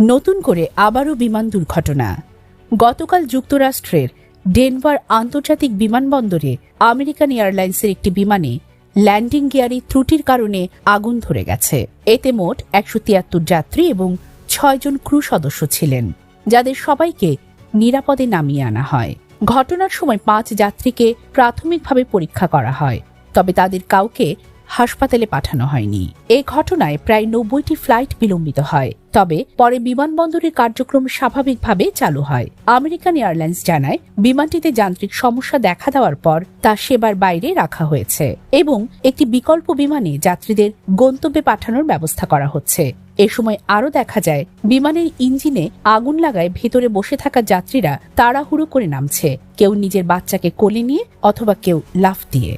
নতুন করে আবারও বিমান দুর্ঘটনা। গতকাল যুক্তরাষ্ট্রের ডেনভার আন্তর্জাতিক বিমানবন্দরে আমেরিকান এয়ারলাইন্সের একটি বিমানে ল্যান্ডিং গিয়ারে ত্রুটির কারণে আগুন ধরে গেছে। এতে মোট একশো তিয়াত্তর যাত্রী এবং ছয়জন ক্রু সদস্য ছিলেন, যাদের সবাইকে নিরাপদে নামিয়ে আনা হয়। ঘটনার সময় পাঁচ যাত্রীকে প্রাথমিকভাবে পরীক্ষা করা হয়, তবে তাদের কাউকে হাসপাতালে পাঠানো হয়নি। এ ঘটনায় প্রায় নব্বইটি ফ্লাইট বিলম্বিত হয়। তবে পরে বিমানবন্দরের কার্যক্রম স্বাভাবিকভাবে চালু হয়। আমেরিকান এয়ারলাইন্স জানায়, বিমানটিতে যান্ত্রিক সমস্যা দেখা দেওয়ার পর তা সেবার বাইরে রাখা হয়েছে এবং একটি বিকল্প বিমানে যাত্রীদের গন্তব্যে পাঠানোর ব্যবস্থা করা হচ্ছে। এ সময় আরও দেখা যায়, বিমানের ইঞ্জিনে আগুন লাগায় ভেতরে বসে থাকা যাত্রীরা তাড়াহুড়ো করে নামছে। কেউ নিজের বাচ্চাকে কোলে নিয়ে অথবা কেউ লাফ দিয়ে।